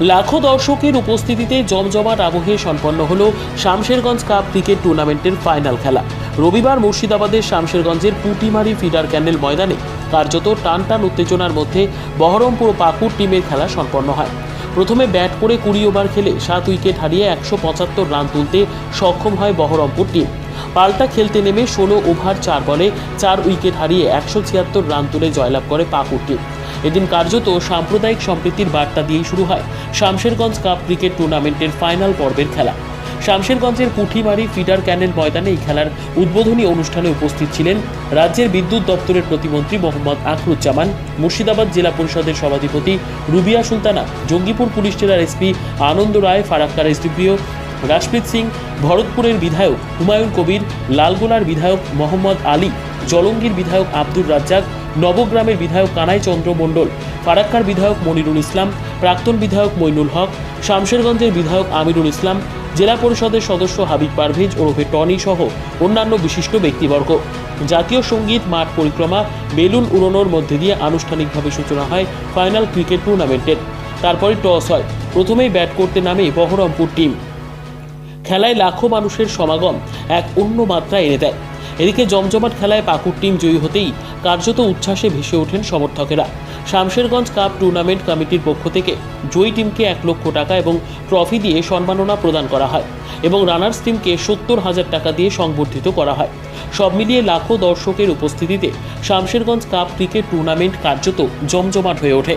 লাখো দর্শকের উপস্থিতিতে জমজমাট আবহে সম্পন্ন হলো শামশেরগঞ্জ কাপ ক্রিকেট টুর্নামেন্টের ফাইনাল খেলা। রবিবার মুর্শিদাবাদের শামশেরগঞ্জের পুটিমারি ফিডার ক্যান্ডেল ময়দানে কার্যত টান টান উত্তেজনার মধ্যে বহরমপুর পাকুর টিমের খেলা সম্পন্ন হয়। প্রথমে ব্যাট করে কুড়ি ওভার খেলে সাত উইকেট হারিয়ে একশো পঁচাত্তর রান তুলতে সক্ষম হয় বহরমপুর টিম। পাল্টা খেলতে নেমে ষোলো ওভার চার বলে চার উইকেট হারিয়ে একশো ছিয়াত্তর রান তুলে জয়লাভ করে পাকুর টিম এদিন কার্যত সাম্প্রদায়িক সম্প্রীতির বার্তা দিয়েই শুরু হয় শামশেরগঞ্জ কাপ ক্রিকেট টুর্নামেন্টের ফাইনাল পর্বের খেলা। শামশেরগঞ্জের পুঠিমারি ফিডার ক্যানেল ময়দানে এই খেলার উদ্বোধনী অনুষ্ঠানে উপস্থিত ছিলেন রাজ্যের বিদ্যুৎ দপ্তরের প্রতিমন্ত্রী মোহাম্মদ আখরুজ্জামান, মুর্শিদাবাদ জেলা পরিষদের সভাধিপতি রুবিয়া সুলতানা, জঙ্গিপুর পুলিশ জেলার এসপি আনন্দ রায়, ফারাক্কার এসডিপিও রাজপ্রীত সিং, ভরতপুরের বিধায়ক হুমায়ুন কবির, লালগোলার বিধায়ক মোহাম্মদ আলী, জলঙ্গির বিধায়ক আব্দুর রাজ্জাক, নবগ্রামের বিধায়ক কানাই চন্দ্র মণ্ডল, ফারাক্কার বিধায়ক মনিরুল ইসলাম, প্রাক্তন বিধায়ক মইনুল হক, শামশেরগঞ্জের বিধায়ক আমিরুল ইসলাম, জেলা পরিষদের সদস্য হাবিব পারভেজ ওরফে টনি সহ অন্যান্য বিশিষ্ট ব্যক্তিবর্গ। জাতীয় সংগীত মাঠ পরিক্রমা, বেলুন উড়োনোর মধ্যে দিয়ে আনুষ্ঠানিকভাবে সূচনা হয় ফাইনাল ক্রিকেট টুর্নামেন্টের। তারপরে টস হয়। প্রথমেই ব্যাট করতে নামে বহরমপুর টিম। খেলায় লাখো মানুষের সমাগম এক অন্য মাত্রা এনে দেয়। এদিকে জমজমাট খেলায় পাকুর টিম জয়ী হতেই কার্যত উচ্ছ্বাসে ভেসে ওঠেন সমর্থকেরা। শামশেরগঞ্জ কাপ টুর্নামেন্ট কমিটির পক্ষ থেকে জয়ী টিমকে এক লক্ষ টাকা এবং ট্রফি দিয়ে সম্মাননা প্রদান করা হয় এবং রানার্স টিমকে সত্তর হাজার টাকা দিয়ে সংবর্ধিত করা হয়। সব মিলিয়ে লাখো দর্শকের উপস্থিতিতে শামশেরগঞ্জ কাপ ক্রিকেট টুর্নামেন্ট কার্যত জমজমাট হয়ে ওঠে।